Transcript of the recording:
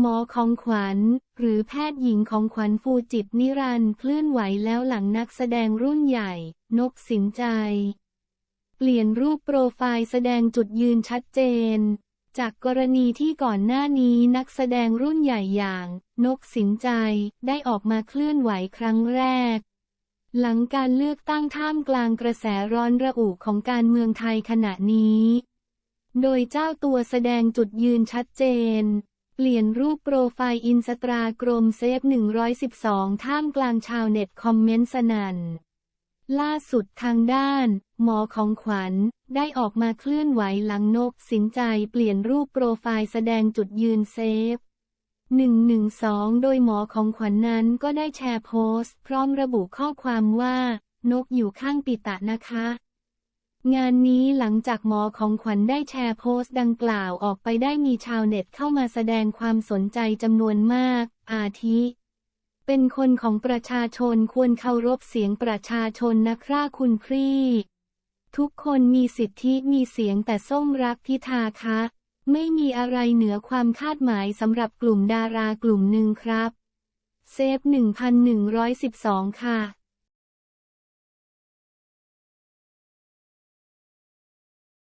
หมอของขวัญ หรือแพทย์หญิงของขวัญฟูจิตนิรันด์เคลื่อนไหวแล้วหลังนักแสดงรุ่นใหญ่ นกสินใจ เปลี่ยนรูปโปรไฟล์แสดงจุดยืนชัดเจน จากกรณีที่ก่อนหน้านี้นักแสดงรุ่นใหญ่อย่าง นกสินใจได้ออกมาเคลื่อนไหวครั้งแรกหลังการเลือกตั้งท่ามกลางกระแสร้อนระอุของการเมืองไทยขณะนี้ โดยเจ้าตัวแสดงจุดยืนชัดเจน เปลี่ยนรูปโปรไฟล์อินสตากรมเซฟ 112 ท่ามกลางชาวเน็ตคอมเมนต์สนั่น ล่าสุดทางด้าน หมอของขวัญ ได้ออกมาเคลื่อนไหวหลังนกสินใจเปลี่ยนรูปโปรไฟล์แสดงจุดยืนเซฟ 112 โดยหมอของขวัญนนั้นก็ได้แชร์โพสต์ พร้อมระบุข้อความว่า นกอยู่ข้างปิตะนะคะ งานนี้หลังจากหมอของขวัญได้แชร์โพสต์ดังกล่าวออกไปได้มีชาวเน็ตเข้ามาแสดงความสนใจจำนวนมาก อาทิ เป็นคนของประชาชนควรเคารพเสียงประชาชนนะครับคุณพรีทุกคนมีสิทธิมีเสียงแต่ส้มรักพิธาคะ ไม่มีอะไรเหนือความคาดหมายสำหรับกลุ่มดารากลุ่มหนึ่งครับ เซฟ 1112 ค่ะ